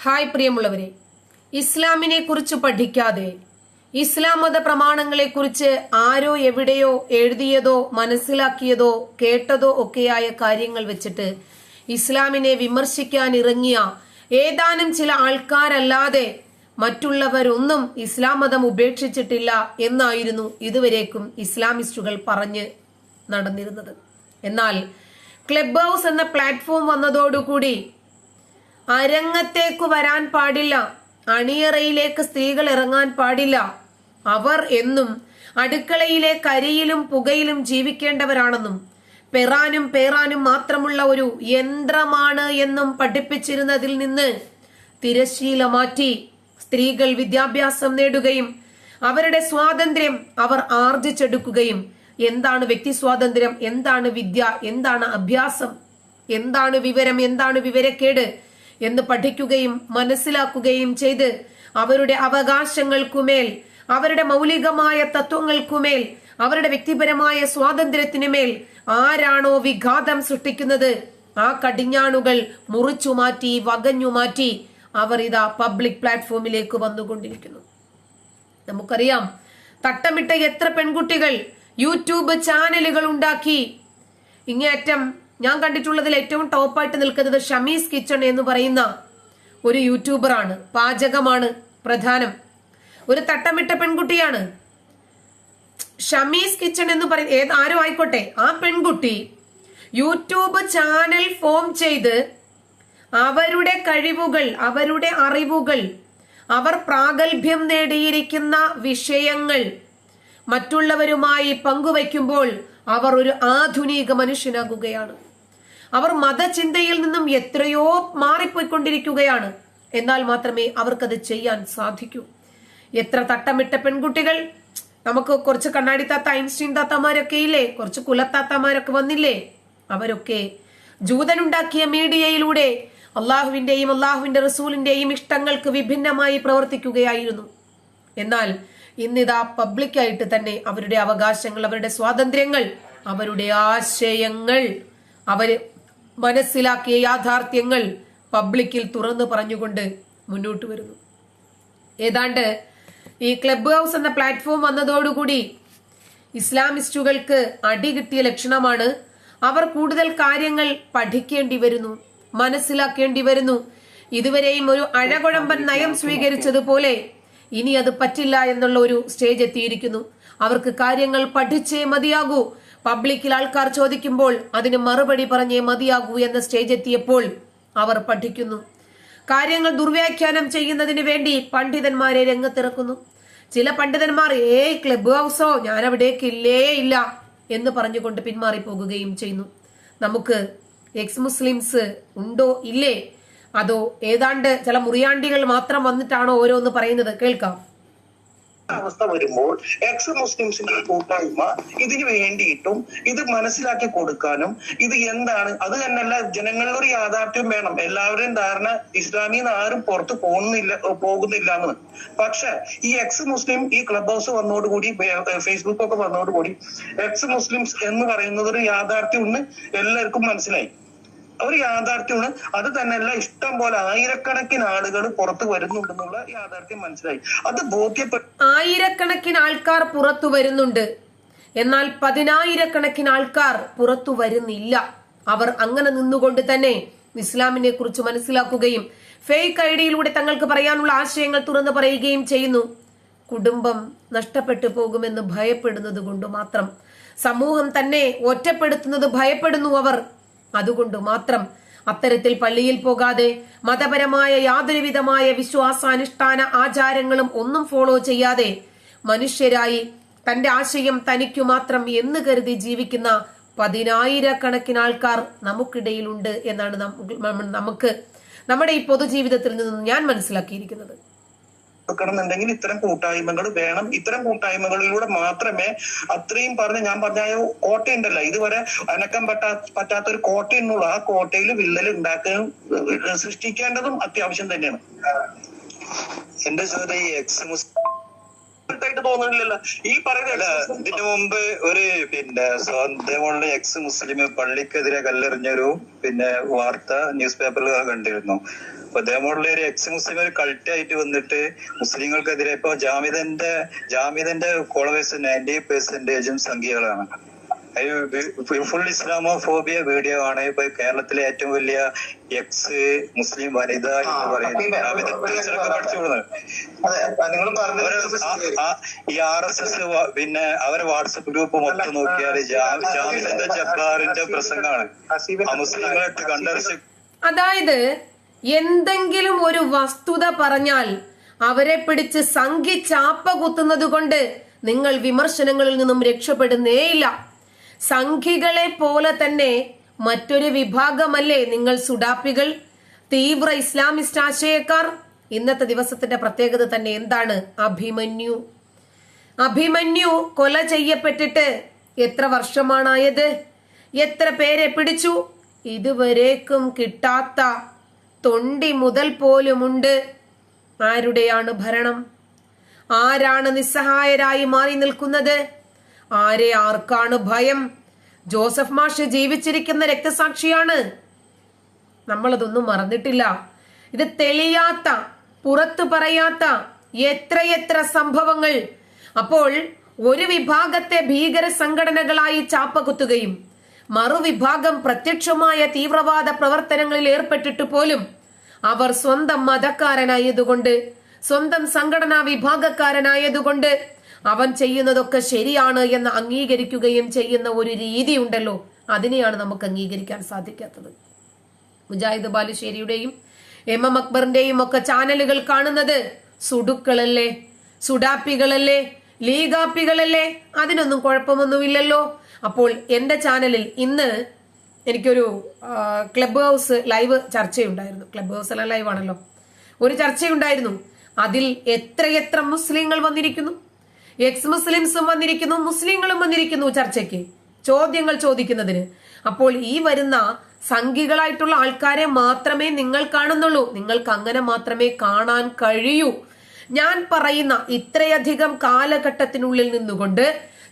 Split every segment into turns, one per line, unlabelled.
Hi പ്രിയമുള്ളവരെ ഇസ്ലാമിനെ കുറിച്ച് പഠിക്കാതെ ഇസ്ലാം മത പ്രമാണങ്ങളെ കുറിച്ച് ആരോ എവിടെയോ എഴുതിയതോ മനസ്സിലാക്കിയതോ കേട്ടതോ ഒക്കെയായ കാര്യങ്ങൾ വെച്ചിട്ട് ഇസ്ലാമിനെ വിമർശിക്കാൻ ഇറങ്ങിയ ഏതാനും ചില ആൾക്കാരല്ലാതെ മറ്റുള്ളവരൊന്നും ഇസ്ലാം മതം ഉപേക്ഷിച്ചിട്ടില്ല എന്നായിരുന്നു ഇതുവരേക്കും ഇസ്ലാമിസ്റ്റുകൾ പറഞ്ഞ് നടന്നിരുന്നത്. എന്നാൽ ക്ലബ് ഹൗസ് എന്ന പ്ലാറ്റ്ഫോം വന്നതോടുകൂടി അരങ്ങത്തേക്ക് വരാൻ പാടില്ല. അണിയറയിലേക്ക് സ്ത്രീകൾ ഇറങ്ങാൻ പാടില്ല. അവർ എന്നും അടുക്കളയിലെ കരിയിലും പുകയിലും ജീവിക്കേണ്ടവരാണെന്നും പെറാനും പേറാനും മാത്രമുള്ള ഒരു യന്ത്രമാണ് എന്നും പഠിപ്പിച്ചിരുന്നതിൽ നിന്ന് തിരശീല മാറ്റി സ്ത്രീകൾ വിദ്യാഭ്യാസം നേടുകയും അവരുടെ സ്വാതന്ത്ര്യം അവർ ആർജിച്ചെടുക്കുകയും എന്താണ് വ്യക്തി സ്വാതന്ത്ര്യം എന്താണ് വിദ്യ എന്താണ് അഭ്യാസം എന്താണ് വിവരം എന്താണ് വിവരക്കേട് എന്ന് പഠിക്കുകയും മനസ്സിലാക്കുകയും ചെയ്ത് അവരുടെ അവകാശങ്ങൾക്കുമേൽ അവരുടെ മൗലികമായ തത്വങ്ങൾക്കുമേൽ അവരുടെ വ്യക്തിപരമായ സ്വാതന്ത്ര്യത്തിനുമേൽ ആരാണോ വിഘാതം സൃഷ്ടിക്കുന്നത് ആ കടിഞ്ഞാണുകൾ മുറിച്ചു മാറ്റി വകഞ്ഞു മാറ്റി അവർ ഇതാ പബ്ലിക് പ്ലാറ്റ്ഫോമിലേക്ക് വന്നുകൊണ്ടിരിക്കുന്നു. നമുക്കറിയാം തട്ടമിട്ട എത്ര പെൺകുട്ടികൾ യൂട്യൂബ് ചാനലുകൾ ഉണ്ടാക്കി ഇങ്ങേയറ്റം ഞാൻ കണ്ടിട്ടുള്ളതിൽ ഏറ്റവും ടോപ്പായിട്ട് നിൽക്കുന്നത് ഷമീസ് കിച്ചൺ എന്ന് പറയുന്ന ഒരു യൂട്യൂബറാണ്. പാചകമാണ് പ്രധാനം. ഒരു തട്ടമിട്ട പെൺകുട്ടിയാണ്. ഷമീസ് കിച്ചൺ എന്ന് പറയുന്ന ഏത് ആരും ആയിക്കോട്ടെ. ആ പെൺകുട്ടി യൂട്യൂബ് ചാനൽ ഫോം ചെയ്ത് അവരുടെ കഴിവുകൾ അവരുടെ അറിവുകൾ അവർ പ്രാഗൽഭ്യം നേടിയിരിക്കുന്ന വിഷയങ്ങൾ മറ്റുള്ളവരുമായി പങ്കുവയ്ക്കുമ്പോൾ അവർ ഒരു ആധുനിക മനുഷ്യനാകുകയാണ്. അവർ മതചിന്തയിൽ നിന്നും എത്രയോ മാറിപ്പോയിക്കൊണ്ടിരിക്കുകയാണ്. എന്നാൽ മാത്രമേ അവർക്കത് ചെയ്യാൻ സാധിക്കൂ. എത്ര തട്ടമിട്ട പെൺകുട്ടികൾ നമുക്ക് കുറച്ച് കണ്ണാടി താത്ത ഐൻസ്റ്റീൻ താത്തമാരൊക്കെ ഇല്ലേ? കുറച്ച് കുലത്താത്തമാരൊക്കെ വന്നില്ലേ? അവരൊക്കെ ജൂതനുണ്ടാക്കിയ മീഡിയയിലൂടെ അള്ളാഹുവിന്റെയും അള്ളാഹുവിന്റെ റസൂലിന്റെയും ഇഷ്ടങ്ങൾക്ക് വിഭിന്നമായി പ്രവർത്തിക്കുകയായിരുന്നു. എന്നാൽ ഇന്നിതാ പബ്ലിക്കായിട്ട് തന്നെ അവരുടെ അവകാശങ്ങൾ അവരുടെ സ്വാതന്ത്ര്യങ്ങൾ അവരുടെ ആശയങ്ങൾ അവർ മനസ്സിലാക്കിയ യാഥാർത്ഥ്യങ്ങൾ പബ്ലിക്കിൽ തുറന്നു പറഞ്ഞുകൊണ്ട് മുന്നോട്ട് വരുന്നു. ഏതാണ്ട് ഈ ക്ലബ് ഹൗസ് എന്ന പ്ലാറ്റ്ഫോം വന്നതോടുകൂടി ഇസ്ലാമിസ്റ്റുകൾക്ക് അടി കിട്ടിയ ലക്ഷണമാണ് അവർ കൂടുതൽ കാര്യങ്ങൾ പഠിക്കേണ്ടി വരുന്നു മനസ്സിലാക്കേണ്ടി വരുന്നു. ഇതുവരെയും ഒരു അഴകുഴമ്പൻ നയം സ്വീകരിച്ചതുപോലെ ഇനി അത് പറ്റില്ല എന്നുള്ള ഒരു സ്റ്റേജ് എത്തിയിരിക്കുന്നു. അവർക്ക് കാര്യങ്ങൾ പഠിച്ചേ മതിയാകൂ. പബ്ലിക്കിൽ ആൾക്കാർ ചോദിക്കുമ്പോൾ അതിന് മറുപടി പറഞ്ഞേ മതിയാകൂ എന്ന സ്റ്റേജ് എത്തിയപ്പോൾ അവർ പഠിക്കുന്നു. കാര്യങ്ങൾ ദുർവ്യാഖ്യാനം ചെയ്യുന്നതിന് വേണ്ടി പണ്ഡിതന്മാരെ രംഗത്തിറക്കുന്നു. ചില പണ്ഡിതന്മാർ ഏ ക്ലബ് ഹൗസോ ഞാൻ അവിടേക്ക് ഇല്ലേ ഇല്ല എന്ന് പറഞ്ഞുകൊണ്ട് പിന്മാറി പോകുകയും ചെയ്യുന്നു. നമുക്ക് എക്സ് മുസ്ലിംസ് ഉണ്ടോ ഇല്ലേ? അതോ ഏതാണ്ട് ചില മുറിയാണ്ടികൾ മാത്രം വന്നിട്ടാണോ ഓരോന്ന് പറയുന്നത്? കേൾക്കാം.
അവസ്ഥ വരുമ്പോൾ എക്സ് മുസ്ലിംസിന്റെ കൂട്ടായ്മ ഇതിന് വേണ്ടിയിട്ടും ഇത് മനസ്സിലാക്കി കൊടുക്കാനും ഇത് എന്താണ്? അത് തന്നെയല്ല ജനങ്ങളിൽ ഒരു യാഥാർത്ഥ്യം വേണം. എല്ലാവരുടെയും ധാരണ ഇസ്ലാമിൽ നിന്ന് ആരും പുറത്ത് പോകുന്നില്ല പോകുന്നില്ല എന്ന്. പക്ഷെ ഈ എക്സ് മുസ്ലിം ഈ ക്ലബ് ഹൗസ് വന്നതോടുകൂടി ഫേസ്ബുക്ക് ഒക്കെ എക്സ് മുസ്ലിംസ് എന്ന് പറയുന്നത് ഒരു യാഥാർത്ഥ്യം എന്ന് എല്ലാവർക്കും മനസ്സിലായി. ഒരു യാഥാർത്ഥ്യമാണ് അത് തന്നെയല്ല ഇഷ്ടം പോലെ ആയിരക്കണക്കിന് ആളുകൾ പുറത്തു വരുന്നുണ്ടെന്നുള്ള യാഥാർത്ഥ്യം മനസ്സിലായി. അത് ബോധ്യപ്പെട്ടു
ആയിരക്കണക്കിന് ആൾക്കാർ പുറത്തു വരുന്നുണ്ട്. എന്നാൽ പതിനായിരക്കണക്കിന് ആൾക്കാർ പുറത്തു വരുന്നില്ല. അവർ അങ്ങനെ നിന്നുകൊണ്ട് തന്നെ ഇസ്ലാമിനെ കുറിച്ച് മനസ്സിലാക്കുകയും ഫേക്ക് ഐഡിയിലൂടെ തങ്ങൾക്ക് പറയാനുള്ള ആശയങ്ങൾ തുറന്നു പറയുകയും ചെയ്യുന്നു. കുടുംബം നഷ്ടപ്പെട്ടു പോകുമെന്ന് ഭയപ്പെടുന്നത് കൊണ്ട് മാത്രം. സമൂഹം തന്നെ ഒറ്റപ്പെടുത്തുന്നത് ഭയപ്പെടുന്നു അവർ. അതുകൊണ്ട് മാത്രം അത്തരത്തിൽ പള്ളിയിൽ പോകാതെ മതപരമായ യാതൊരുവിധമായ വിശ്വാസാനുഷ്ഠാന ആചാരങ്ങളും ഒന്നും ഫോളോ ചെയ്യാതെ മനുഷ്യരായി തന്റെ ആശയം തനിക്കു മാത്രം എന്ന് കരുതി ജീവിക്കുന്ന പതിനായിരക്കണക്കിന് ആൾക്കാർ നമുക്കിടയിലുണ്ട് എന്നാണ് നമുക്ക് നമ്മുടെ ഈ പൊതുജീവിതത്തിൽ നിന്നും ഞാൻ മനസ്സിലാക്കിയിരിക്കുന്നത്.
കൊടുക്കണമെന്നുണ്ടെങ്കിൽ ഇത്തരം കൂട്ടായ്മകൾ വേണം. ഇത്തരം കൂട്ടായ്മകളിലൂടെ മാത്രമേ അത്രയും പറഞ്ഞ് ഞാൻ പറഞ്ഞ കോട്ട കോട്ടയുണ്ടല്ലോ ഇതുവരെ അനക്കം പറ്റാ പറ്റാത്ത ഒരു കോട്ടയെന്നുള്ള ആ കോട്ടയിൽ വിള്ളൽ ഉണ്ടാക്കുകയും സൃഷ്ടിക്കേണ്ടതും അത്യാവശ്യം തന്നെയാണ്.
എന്റെ ചോദ്യം ഈ എക്സ് മുസ്ലിം
ആയിട്ട് തോന്നുന്നില്ലല്ലോ. ഈ
അല്ല
പറയുന്ന
ഇതിനു മുമ്പ് ഒരു പിന്നെ സ്വന്തമുള്ള എക്സ് മുസ്ലിം പള്ളിക്കെതിരെ കല്ലെറിഞ്ഞൊരു പിന്നെ വാർത്ത ന്യൂസ് പേപ്പറിൽ കണ്ടിരുന്നു. അപ്പൊ അതേപോലുള്ള ഒരു എക്സ് മുസ്ലിം ഒരു കൾട്ടായിട്ട് വന്നിട്ട് മുസ്ലിങ്ങൾക്കെതിരെ ഇപ്പൊ ജാമിദന്റെ ജാമിദന്റെ ഫോളോവേഴ്സ് നയന്റി പെർസെന്റേജും സംഖ്യകളാണ് ഫുൾ ഇസ്ലാമോ ഫോബിയ വീഡിയോ ആണ് ഇപ്പൊ കേരളത്തിലെ ഏറ്റവും വലിയ എക്സ് മുസ്ലിം വനിത എന്ന് പറയുന്നത് ഈ ആർ എസ് എസ് പിന്നെ അവരെ വാട്സപ്പ് ഗ്രൂപ്പ് മൊത്തം നോക്കിയാൽ ജാമിദന്റെ ജബ്ബാറിന്റെ പ്രസംഗമാണ് ആ മുസ്ലിങ്ങളെ കണ്ടറിച്ച്
അതായത് എന്തെങ്കിലും ഒരു വസ്തുത പറഞ്ഞാൽ അവരെ പിടിച്ച് സംഖ്യ ചാപ്പ കുത്തുന്നത് കൊണ്ട് നിങ്ങൾ വിമർശനങ്ങളിൽ നിന്നും രക്ഷപ്പെടുന്നേയില്ല. സംഖികളെ പോലെ തന്നെ മറ്റൊരു വിഭാഗമല്ലേ നിങ്ങൾ സുഡാപ്പികൾ തീവ്ര ഇസ്ലാമിസ്റ്റ് ആശയക്കാർ? ഇന്നത്തെ ദിവസത്തിന്റെ പ്രത്യേകത തന്നെ എന്താണ്? അഭിമന്യു. അഭിമന്യു കൊല ചെയ്യപ്പെട്ടിട്ട് എത്ര വർഷമാണായത്? എത്ര പേരെ പിടിച്ചു? ഇതുവരേക്കും കിട്ടാത്ത തൊണ്ടി മുതൽ പോലുമുണ്ട്. ആരുടെയാണ് ഭരണം? ആരാണ് നിസ്സഹായരായി മാറി നിൽക്കുന്നത്? ആരെ ആർക്കാണ് ഭയം? ജോസഫ് മാഷ് ജീവിച്ചിരിക്കുന്ന രക്തസാക്ഷിയാണ്. നമ്മളതൊന്നും മറന്നിട്ടില്ല. ഇത് തെളിയാത്ത പുറത്തു പറയാത്ത എത്രയെത്ര സംഭവങ്ങൾ. അപ്പോൾ ഒരു വിഭാഗത്തെ ഭീകര സംഘടനകളായി ചാപ്പകുത്തുകയും മറുവിഭാഗം പ്രത്യക്ഷമായ തീവ്രവാദ പ്രവർത്തനങ്ങളിൽ ഏർപ്പെട്ടിട്ട് പോലും അവർ സ്വന്തം മതക്കാരനായതുകൊണ്ട് സ്വന്തം സംഘടനാ വിഭാഗക്കാരനായതുകൊണ്ട് അവൻ ചെയ്യുന്നതൊക്കെ ശരിയാണ് എന്ന് അംഗീകരിക്കുകയും ചെയ്യുന്ന ഒരു രീതി ഉണ്ടല്ലോ. അതിനെയാണ് നമുക്ക് അംഗീകരിക്കാൻ സാധിക്കാത്തത്. മുജാഹിദ് ബാലുശ്ശേരിയുടെയും എം എം അക്ബറിന്റെയും ഒക്കെ ചാനലുകൾ കാണുന്നത് സുടുക്കളല്ലേ സുഡാപ്പികളല്ലേ ലീഗാപ്പികളല്ലേ? അതിനൊന്നും കുഴപ്പമൊന്നുമില്ലല്ലോ. അപ്പോൾ എന്റെ ചാനലിൽ ഇന്ന് എനിക്കൊരു ക്ലബ് ഹൗസ് ലൈവ് ചർച്ചയുണ്ടായിരുന്നു. ക്ലബ് ഹൗസ് എല്ലാം ലൈവ് ആണല്ലോ. ഒരു ചർച്ചയുണ്ടായിരുന്നു. അതിൽ എത്രയെത്ര മുസ്ലിങ്ങൾ വന്നിരിക്കുന്നു? എക്സ് മുസ്ലിംസും വന്നിരിക്കുന്നു മുസ്ലിങ്ങളും വന്നിരിക്കുന്നു ചർച്ചയ്ക്ക്. ചോദ്യങ്ങൾ ചോദിക്കുന്നതിന്. അപ്പോൾ ഈ വരുന്ന സംഘികളായിട്ടുള്ള ആൾക്കാരെ മാത്രമേ നിങ്ങൾ കാണുന്നുള്ളൂ. നിങ്ങൾക്ക് അങ്ങനെ മാത്രമേ കാണാൻ കഴിയൂ. ഞാൻ പറയുന്ന ഇത്രയധികം കാലഘട്ടത്തിനുള്ളിൽ നിന്നുകൊണ്ട്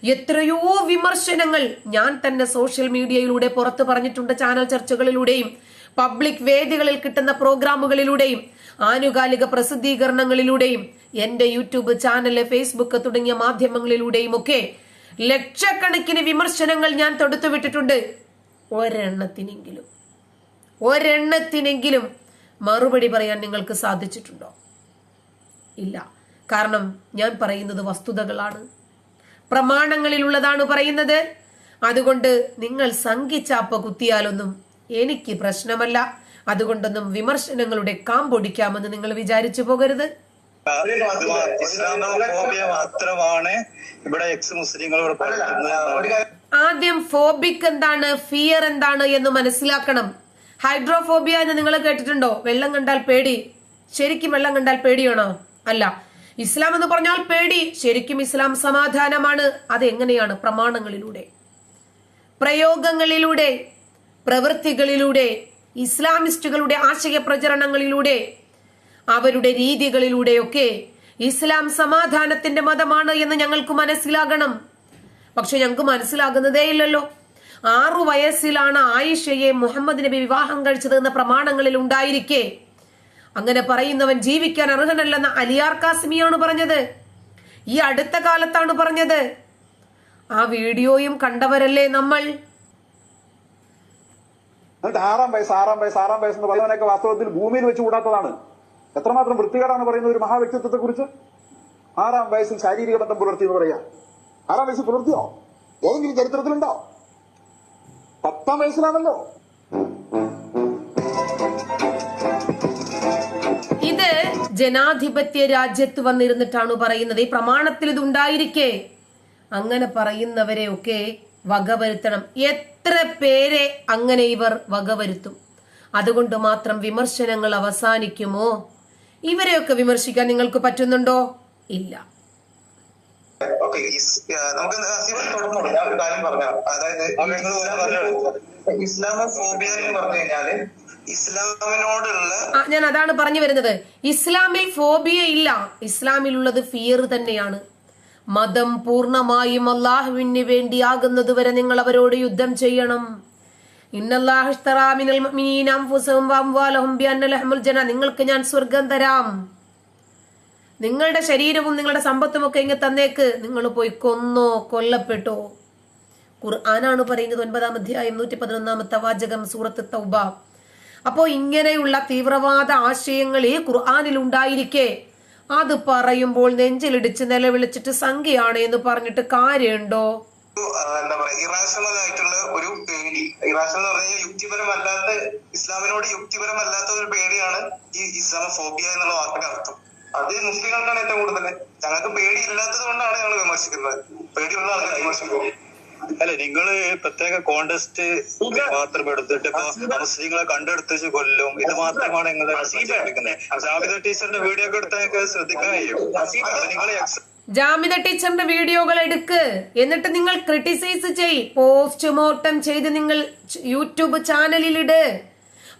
എത്രയോ വിമർശനങ്ങൾ ഞാൻ തന്നെ സോഷ്യൽ മീഡിയയിലൂടെ പുറത്തു പറഞ്ഞിട്ടുണ്ട് ചാനൽ ചർച്ചകളിലൂടെയും പബ്ലിക് വേദികളിൽ കിട്ടുന്ന പ്രോഗ്രാമുകളിലൂടെയും ആനുകാലിക പ്രസിദ്ധീകരണങ്ങളിലൂടെയും എന്റെ യൂട്യൂബ് ചാനൽ ഫേസ്ബുക്ക് തുടങ്ങിയ മാധ്യമങ്ങളിലൂടെയും ഒക്കെ ലക്ഷക്കണക്കിന് വിമർശനങ്ങൾ ഞാൻ തൊടുത്തുവിട്ടിട്ടുണ്ട് ഒരെണ്ണത്തിനെങ്കിലും ഒരെണ്ണത്തിനെങ്കിലും മറുപടി പറയാൻ നിങ്ങൾക്ക് സാധിച്ചിട്ടുണ്ടോ? ഇല്ല. കാരണം ഞാൻ പറയുന്നത് വസ്തുതകളാണ്. പ്രമാണങ്ങളിലുള്ളതാണ് പറയുന്നത്. അതുകൊണ്ട് നിങ്ങൾ സംഘിച്ചാപ്പ കുത്തിയാലൊന്നും എനിക്ക് പ്രശ്നമല്ല. അതുകൊണ്ടൊന്നും വിമർശനങ്ങളുടെ കാമ്പൊടിക്കാമെന്ന് നിങ്ങൾ വിചാരിച്ചു പോകരുത്.
മാത്രമാണ് ഇവിടെ എക്സ് മുസ്ലിങ്ങളോട്
ആദ്യം ഫോബിക് എന്താണ്? ഫിയർ എന്താണ് എന്ന് മനസ്സിലാക്കണം. ഹൈഡ്രോഫോബിയ എന്ന് നിങ്ങൾ കേട്ടിട്ടുണ്ടോ? വെള്ളം കണ്ടാൽ പേടി. ശരിക്കും വെള്ളം കണ്ടാൽ പേടിയാണോ? അല്ല ഇസ്ലാം എന്ന് പറഞ്ഞാൽ പേടി. ശരിക്കും ഇസ്ലാം സമാധാനമാണ്. അതെങ്ങനെയാണ് പ്രമാണങ്ങളിലൂടെ? പ്രയോഗങ്ങളിലൂടെ പ്രവൃത്തികളിലൂടെ ഇസ്ലാമിസ്റ്റുകളുടെ ആശയ പ്രചരണങ്ങളിലൂടെ അവരുടെ രീതികളിലൂടെയൊക്കെ ഇസ്ലാം സമാധാനത്തിന്റെ മതമാണ് എന്ന് ഞങ്ങൾക്ക് മനസ്സിലാകണം. പക്ഷെ ഞങ്ങൾക്ക് മനസ്സിലാകുന്നതേ ഇല്ലല്ലോ. ആറു വയസ്സിലാണ് ആയിഷയെ മുഹമ്മദ് നബി വിവാഹം കഴിച്ചത് എന്ന പ്രമാണങ്ങളിൽ ഉണ്ടായിരിക്കെ. അങ്ങനെ പറയുന്നവൻ ജീവിക്കാൻ അർഹനല്ലെന്ന് അലിയാർ കാസിമിയാണ് പറഞ്ഞത്. ഈ അടുത്ത കാലത്താണ് പറഞ്ഞത്. ആ വീഡിയോയും കണ്ടവരല്ലേ നമ്മൾ?
എന്നിട്ട് ആറാം വയസ്സ് ആറാം വയസ്സ് ആറാം വയസ്സ് എന്ന് പറയുന്നവനൊക്കെ വാസ്തവത്തിൽ ഭൂമിയിൽ വെച്ച് കൂടാത്തതാണ്. എത്രമാത്രം വൃത്തികേടാണ് പറയുന്ന ഒരു മഹാവ്യക്തിത്വത്തെ കുറിച്ച്? ആറാം വയസ്സിൽ ശാരീരിക ബന്ധം പുലർത്തി എന്ന് പറയാ. ആറാം വയസ്സിൽ പുലർത്തിയോ? ഏതെങ്കിലും ചരിത്രത്തിലുണ്ടോ? പത്താം വയസ്സിലാണല്ലോ.
ജനാധിപത്യ രാജ്യത്ത് വന്നിരുന്നിട്ടാണ് പറയുന്നത്. ഈ പ്രമാണത്തിൽ ഇത് ഉണ്ടായിരിക്കെ. അങ്ങനെ പറയുന്നവരെ ഒക്കെ വകവരുത്തണം എത്ര പേരെ അങ്ങനെ ഇവർ വകവരുത്തും അതുകൊണ്ട് മാത്രം വിമർശനങ്ങൾ അവസാനിക്കുമോ? ഇവരെയൊക്കെ വിമർശിക്കാൻ നിങ്ങൾക്ക് പറ്റുന്നുണ്ടോ? ഇല്ല.
ഓക്കെ നമുക്ക് ഞാൻ ഒരു കാര്യം അതായത്. ഇസ്ലാമോഫോബിയ എന്ന് പറഞ്ഞു കഴിഞ്ഞാൽ ഇസ്ലാമിനോടുള്ള
ഞാൻ അതാണ് പറഞ്ഞു വരുന്നത്. ഇസ്ലാമിൽ ഫോബിയ ഇല്ല. ഇസ്ലാമിൽ ഉള്ളത് ഫിയർ തന്നെയാണ്. മതം പൂർണമായും അള്ളാഹുവിന് വേണ്ടി ആകുന്നതുവരെ നിങ്ങൾ അവരോട് യുദ്ധം ചെയ്യണം. നിങ്ങൾക്ക് ഞാൻ സ്വർഗം തരാം. നിങ്ങളുടെ ശരീരവും നിങ്ങളുടെ സമ്പത്തും ഒക്കെ ഇങ്ങ് തന്നേക്ക്. നിങ്ങൾ പോയി കൊന്നോ കൊല്ലപ്പെട്ടോ. ഖുർആനാണ് പറയുന്നത് ഒൻപതാം അധ്യായം നൂറ്റി പതിനൊന്നാമത്തെ വാചകം സൂറത്ത് തൗബ. അപ്പോ ഇങ്ങനെയുള്ള തീവ്രവാദ ആശയങ്ങൾ ഈ ഖുർആാനിൽ ഉണ്ടായിരിക്കെ. അത് പറയുമ്പോൾ നെഞ്ചിലിടിച്ച് നിലവിളിച്ചിട്ട് സംഖ്യയാണ് എന്ന് പറഞ്ഞിട്ട് കാര്യമുണ്ടോ
എന്താ പറയാ ഇറാഷണൽ ആയിട്ടുള്ള ഒരു പേടി. ഇറാഷണൽ എന്ന് പറഞ്ഞാൽ യുക്തിപരമല്ലാത്ത ഇസ്ലാമിനോട് യുക്തിപരമല്ലാത്ത ഒരു പേടിയാണ് ഈ ഇസ്ലാമോഫോബിയ എന്നുള്ള വാക്കിന്റെ അർത്ഥം. അത് മുസ്ലിങ്ങൾക്കാണ് ഏറ്റവും കൂടുതൽ ഞങ്ങൾക്ക് പേടി ഇല്ലാത്തത് കൊണ്ടാണ് ഞങ്ങൾ വിമർശിക്കുന്നത്. പേടിയുള്ള ആൾക്കാർ വിമർശിക്കുന്നത്
അല്ല നിങ്ങൾ പ്രത്യേക കോണ്ടസ്റ്റ് മാത്രം എടുത്തിട്ട് ഇപ്പൊ മുസ്ലിങ്ങളെ കണ്ടെടുത്തിച്ച് കൊല്ലും. ഇത് മാത്രമാണ് നിങ്ങൾ ജാവിദ ടീച്ചറിന്റെ വീഡിയോ ഒക്കെ എടുത്താൽ നിങ്ങൾക്ക് ശ്രദ്ധിക്കാൻ കഴിയും. നിങ്ങൾ എക്സ്
ടീച്ചറിന്റെ വീഡിയോകൾ എടുക്ക്. എന്നിട്ട് നിങ്ങൾ ക്രിട്ടിസൈസ് ചെയ്. പോസ്റ്റ്മോർട്ടം ചെയ്ത് നിങ്ങൾ യൂട്യൂബ് ചാനലിൽ ഇട്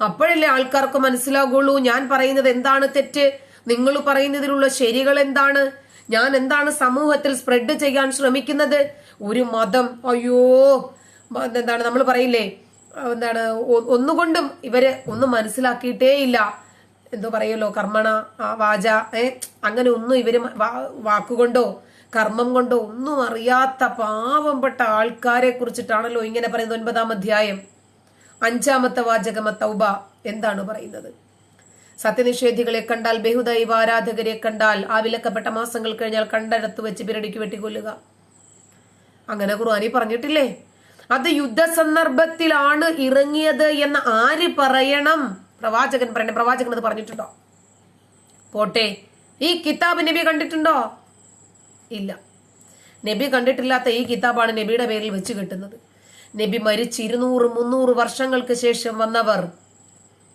അപ്പോഴല്ലേ ആൾക്കാർക്ക് മനസ്സിലാകുള്ളൂ ഞാൻ പറയുന്നത് എന്താണ് തെറ്റ്? നിങ്ങൾ പറയുന്നതിലുള്ള ശരികൾ എന്താണ്? ഞാൻ എന്താണ് സമൂഹത്തിൽ സ്പ്രെഡ് ചെയ്യാൻ ശ്രമിക്കുന്നത്? ഒരു മതം. അയ്യോ എന്താണ് നമ്മൾ പറയില്ലേ? എന്താണ് ഒന്നുകൊണ്ടും ഇവർ ഒന്നും മനസ്സിലാക്കിയിട്ടേ ഇല്ല. എന്തോ പറയല്ലോ കർമ്മണ വാച ഏ അങ്ങനെ ഒന്നും ഇവർ വാക്കുകൊണ്ടോ കർമ്മം കൊണ്ടോ ഒന്നും അറിയാത്ത പാവംപെട്ട ആൾക്കാരെ കുറിച്ചിട്ടാണല്ലോ ഇങ്ങനെ പറയുന്നത് ഒൻപതാം അധ്യായം. അഞ്ചാമത്തെ വാചകമ തൗബ എന്താണ് പറയുന്നത്? സത്യനിഷേധികളെ കണ്ടാൽ ബഹുദൈവ ആരാധകരെ കണ്ടാൽ ആ വിലക്കപ്പെട്ട മാസങ്ങൾ കഴിഞ്ഞാൽ കണ്ടടത്ത് വെച്ച് പിരടിക്ക് വെട്ടിക്കൊല്ലുക. അങ്ങനെ ഖുർആാനി പറഞ്ഞിട്ടില്ലേ? അത് യുദ്ധസന്ദർഭത്തിലാണ് ഇറങ്ങിയത് എന്ന് ആര് പറയണം? പ്രവാചകൻ പറയണേ പ്രവാചകൻ അത് പറഞ്ഞിട്ടുണ്ടോ? പോട്ടെ. ഈ കിതാബ് നബി കണ്ടിട്ടുണ്ടോ? ഇല്ല. നബി കണ്ടിട്ടില്ലാത്ത ഈ കിതാബാണ് നബിയുടെ പേരിൽ വെച്ച് കിട്ടുന്നത്. നബി മരിച്ച് ഇരുന്നൂറ് മുന്നൂറ് വർഷങ്ങൾക്ക് ശേഷം വന്നവർ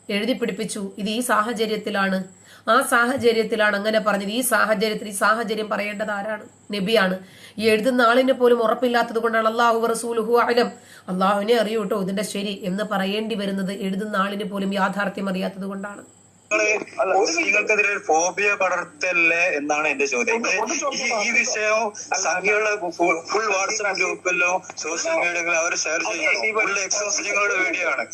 എഴുതി പിടിപ്പിച്ചു. ഇത് ഈ സാഹചര്യത്തിലാണ് ആ സാഹചര്യത്തിലാണ് അങ്ങനെ പറഞ്ഞത്. ഈ സാഹചര്യത്തിൽ ഈ സാഹചര്യം പറയേണ്ടത് ആരാണ്? നബിയാണ്. ഈ എഴുതുന്ന ആളിന് പോലും ഉറപ്പില്ലാത്തത് കൊണ്ടാണ് അള്ളാഹു റസൂലുഹു അലം അള്ളാഹുവിനെ അറിയൂ കേട്ടോ ഇതിന്റെ ശരി എന്ന് പറയേണ്ടി വരുന്നത് എഴുതുന്ന ആളിന് പോലും യാഥാർത്ഥ്യം അറിയാത്തത് കൊണ്ടാണ്.
സ്ത്രീകൾക്കെതിരെ ഒരു ഫോബിയ പടർത്തല്ലേ എന്നാണ് എന്റെ ചോദ്യം. ഈ വിഷയം സംഖ്യയുള്ള ഫുൾ വാട്സ്ആപ്പ് ഗ്രൂപ്പിലോ സോഷ്യൽ മീഡിയകളോ അവർ ഷെയർ ചെയ്യുന്നു ഫുൾ വീഡിയോ ആണ്.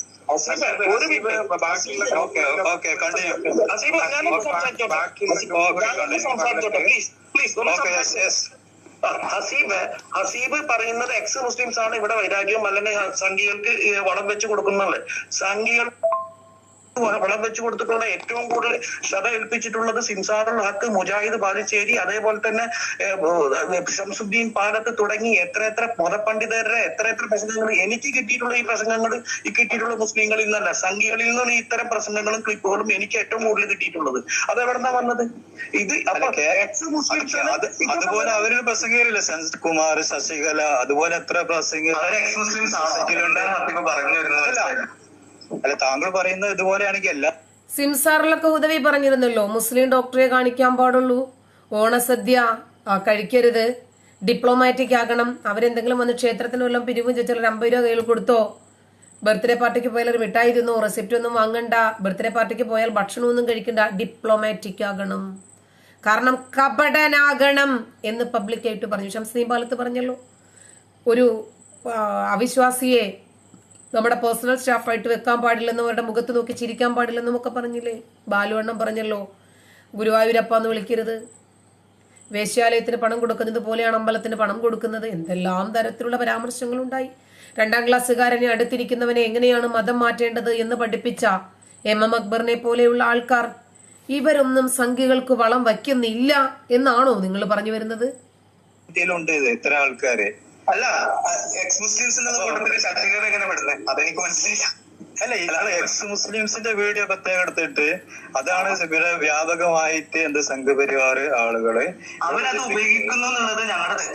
ഹസീബ് ഹസീബ് പറയുന്നത് എക്സ് മുസ്ലിംസ് ആണ് ഇവിടെ വൈരാഗ്യം അല്ലെങ്കിൽ സംഘികൾക്ക് വളം വെച്ച് കൊടുക്കുന്നത് സംഘികൾ വളം വെച്ച് കൊടുത്തിട്ടുള്ള ഏറ്റവും കൂടുതൽ ശ്രദ്ധ ഏൽപ്പിച്ചിട്ടുള്ളത് സിംസാറുൽ ഹക്ക് മുജാഹിദ് ബാലുശ്ശേരി അതേപോലെ തന്നെ ശംസുദ്ദീൻ പാലത്ത് തുടങ്ങി എത്ര എത്ര മതപണ്ഡിതരുടെ എത്ര എത്ര പ്രസംഗങ്ങൾ എനിക്ക് കിട്ടിയിട്ടുള്ള ഈ പ്രസംഗങ്ങൾ ഈ കിട്ടിയിട്ടുള്ള മുസ്ലിങ്ങളിൽ നിന്നല്ല സംഘികളിൽ നിന്നാണ് ഈ ഇത്തരം പ്രസംഗങ്ങളും ക്ലിപ്പുകളും എനിക്ക് ഏറ്റവും കൂടുതൽ കിട്ടിയിട്ടുള്ളത്. അത് എവിടെന്നാ വന്നത്? ഇത്
അതുപോലെ അവരൊരു പ്രസംഗരില്ല സഞ്ജിത് കുമാർ ശശികല അതുപോലെ എത്ര പ്രസംഗം
പറഞ്ഞു
അല്ല താങ്കൾ പറയുന്നത് ഇതുപോലെയാണെങ്കിൽ അല്ല
സിംസാറിലൊക്കെ ഉദവി പറഞ്ഞിരുന്നല്ലോ മുസ്ലിം ഡോക്ടറെ കാണിക്കാൻ പാടുള്ളൂ. ഓണസദ്യ കഴിക്കരുത്. ഡിപ്ലോമാറ്റിക് ആകണം. അവരെന്തെങ്കിലും വന്ന് ക്ഷേത്രത്തിന് വല്ലതും പിരിവും ചോദിച്ചാൽ ഒരു അമ്പത് രൂപ കയ്യിൽ കൊടുത്തോ? ബർത്ത്ഡേ പാർട്ടിക്ക് പോയാൽ ഒരു മിഠായി തിന്നോ റെസിപ്റ്റ് ഒന്നും വാങ്ങണ്ട. ബർത്ത്ഡേ പാർട്ടിക്ക് പോയാൽ ഭക്ഷണമൊന്നും കഴിക്കണ്ട. ഡിപ്ലോമാറ്റിക് ആകണം. കാരണം കപടനാകണം എന്ന് പബ്ലിക്കായിട്ട് പറഞ്ഞു. ഷംസ്ദീൻ പാലത്ത് പറഞ്ഞല്ലോ. ഒരു അവിശ്വാസിയെ നമ്മുടെ പേഴ്സണൽ സ്റ്റാഫായിട്ട് വെക്കാൻ പാടില്ലെന്നും അവരുടെ മുഖത്ത് നോക്കി ചിരിക്കാൻ പാടില്ലെന്നും ഒക്കെ പറഞ്ഞില്ലേ? ബാലുവണ്ണം പറഞ്ഞല്ലോ. ഗുരുവായൂരപ്പ എന്ന് വിളിക്കരുത്. വേശ്യാലയത്തിന് പണം കൊടുക്കുന്നത് പോലെയാണ് അമ്പലത്തിന് പണം കൊടുക്കുന്നത്. എന്തെല്ലാം തരത്തിലുള്ള പരാമർശങ്ങളുണ്ടായി? രണ്ടാം ക്ലാസ്സുകാരനെ അടുത്തിരിക്കുന്നവനെ എങ്ങനെയാണ് മതം മാറ്റേണ്ടത് എന്ന് പഠിപ്പിച്ച എം എം അക്ബറിനെ പോലെയുള്ള ആൾക്കാർ ഇവരൊന്നും സംഖ്യകൾക്ക് വളം വയ്ക്കുന്നില്ല എന്നാണോ നിങ്ങൾ പറഞ്ഞു വരുന്നത്?
എത്ര ആൾക്കാര്?
അല്ല എക്സ് മുസ്ലിംസിന്റെ കൂട്ടത്തിൽ ശശികല എങ്ങനെ പെടുന്നത് അതെനിക്ക് മനസ്സിലായില്ല.
അല്ല ഇതാണ് എക്സ് മുസ്ലിംസിന്റെ വീഡിയോ പ്രത്യേകം എടുത്തിട്ട് അതാണ് ഇവിടെ വ്യാപകമായിട്ട് എന്ത് സംഘപരിവാർ ആളുകൾ
അവരത് ഉപയോഗിക്കുന്നു എന്നുള്ളത് ഞങ്ങളുടെ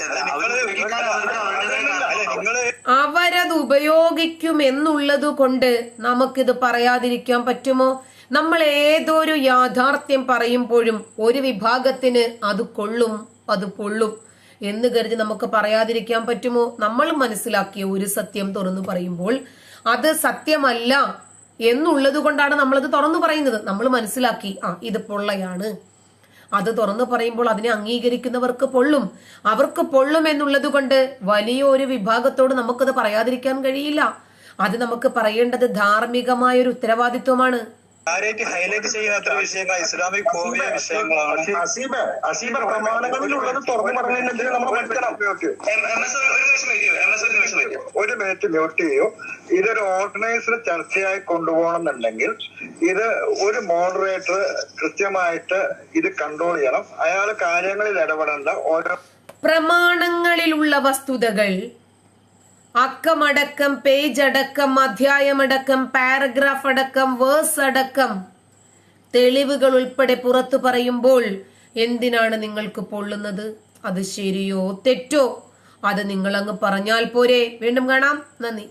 അവരത് ഉപയോഗിക്കും എന്നുള്ളത് കൊണ്ട് നമുക്കിത് പറയാതിരിക്കാൻ പറ്റുമോ? നമ്മൾ ഏതൊരു യാഥാർത്ഥ്യം പറയുമ്പോഴും ഒരു വിഭാഗത്തിന് അത് കൊള്ളും അത് പൊള്ളും. എന്ന് കരുതി നമുക്ക് പറയാതിരിക്കാൻ പറ്റുമോ? നമ്മൾ മനസ്സിലാക്കിയ ഒരു സത്യം തുറന്നു പറയുമ്പോൾ അത് സത്യമല്ല എന്നുള്ളത് കൊണ്ടാണ് നമ്മളത് തുറന്നു പറയുന്നത്. നമ്മൾ മനസ്സിലാക്കി ആ ഇത് പൊള്ളയാണ്. അത് തുറന്നു പറയുമ്പോൾ അതിനെ അംഗീകരിക്കുന്നവർക്ക് പൊള്ളും. അവർക്ക് പൊള്ളും എന്നുള്ളത് കൊണ്ട് വലിയൊരു വിഭാഗത്തോട് നമുക്കത് പറയാതിരിക്കാൻ കഴിയില്ല. അത് നമുക്ക് പറയേണ്ടത് ധാർമ്മികമായ ഒരു ഉത്തരവാദിത്വമാണ്.
കാര്യമായിട്ട് ഹൈലൈറ്റ് ചെയ്യാത്ത വിഷയങ്ങൾ? ഇസ്ലാമിക് ഫോബിയ വിഷയങ്ങളാണ്.
അസീബ് അസീബ് പ്രമാണങ്ങളിലുള്ളത് തുറന്നു പറഞ്ഞതിനെതിരെ നമ്മൾ പഠിക്കണം
ഒരു മിനിറ്റ്. മ്യൂട്ട് ചെയ്യൂ. ഇതൊരു ഓർഗനൈസ്ഡ് ചർച്ചയായി കൊണ്ടുപോകണമെന്നുണ്ടെങ്കിൽ ഇത് ഒരു മോഡറേറ്റർ കൃത്യമായിട്ട് ഇത് കൺട്രോൾ ചെയ്യണം. അയാൾ കാര്യങ്ങളിൽ ഇടപെടേണ്ട ഓരോ
പ്രമാണങ്ങളിലുള്ള വസ്തുതകൾ അക്കമടക്കം പേജ് അടക്കം അധ്യായമടക്കം പാരഗ്രാഫ് അടക്കം വേഴ്സ് അടക്കം തെളിവുകൾ ഉൾപ്പെടെ പുറത്തു പറയുമ്പോൾ എന്തിനാണ് നിങ്ങൾക്ക് പൊള്ളുന്നത്? അത് ശരിയോ തെറ്റോ? അത് നിങ്ങൾ അങ്ങ് പറഞ്ഞാൽ പോരെ. വീണ്ടും കാണാം. നന്ദി.